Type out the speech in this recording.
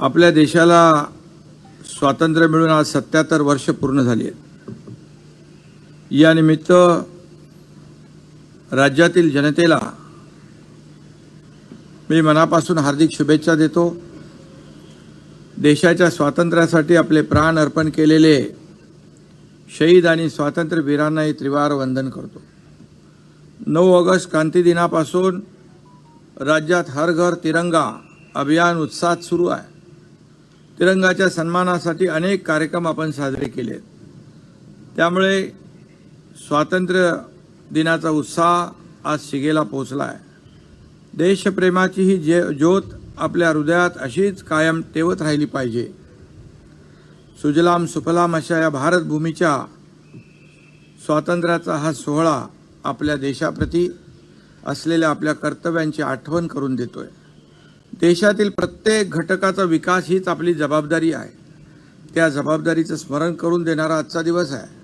आपल्या देशाला स्वातंत्र्य मिळून आज सत्याहत्तर वर्ष पूर्ण झाली आहेत. यानिमित्त राज्यातील जनतेला मी मनापासून हार्दिक शुभेच्छा देतो. देशाच्या स्वातंत्र्यासाठी आपले प्राण अर्पण केलेले शहीद आणि स्वातंत्र्यवीरांनाही त्रिवार वंदन करतो. नऊ ऑगस्ट क्रांती दिनापासून राज्यात हर घर तिरंगा अभियान उत्साहात सुरू आहे. तिरंगाच्या सन्मानासाठी अनेक कार्यक्रम आपण साजरे केले. आहेत. त्यामुळे स्वातंत्र्य दिनाचा उत्साह आज शिगेला पोचला आहे देशप्रेमाची ही जे ज्योत आपल्या हृदयात अशीच कायम तेवत राहिली पाहिजे. सुजलाम सुफलाम अशा या भारतभूमीच्या स्वातंत्र्याचा हा सोहळा आपल्या देशाप्रती असलेल्या आपल्या कर्तव्यांची आठवण करून देतोय. देशातील प्रत्येक घटकाचा विकास हीच आपली जबाबदारी आहे. त्या जबाबदारीचं स्मरण करून देणारा आजचा दिवस आहे.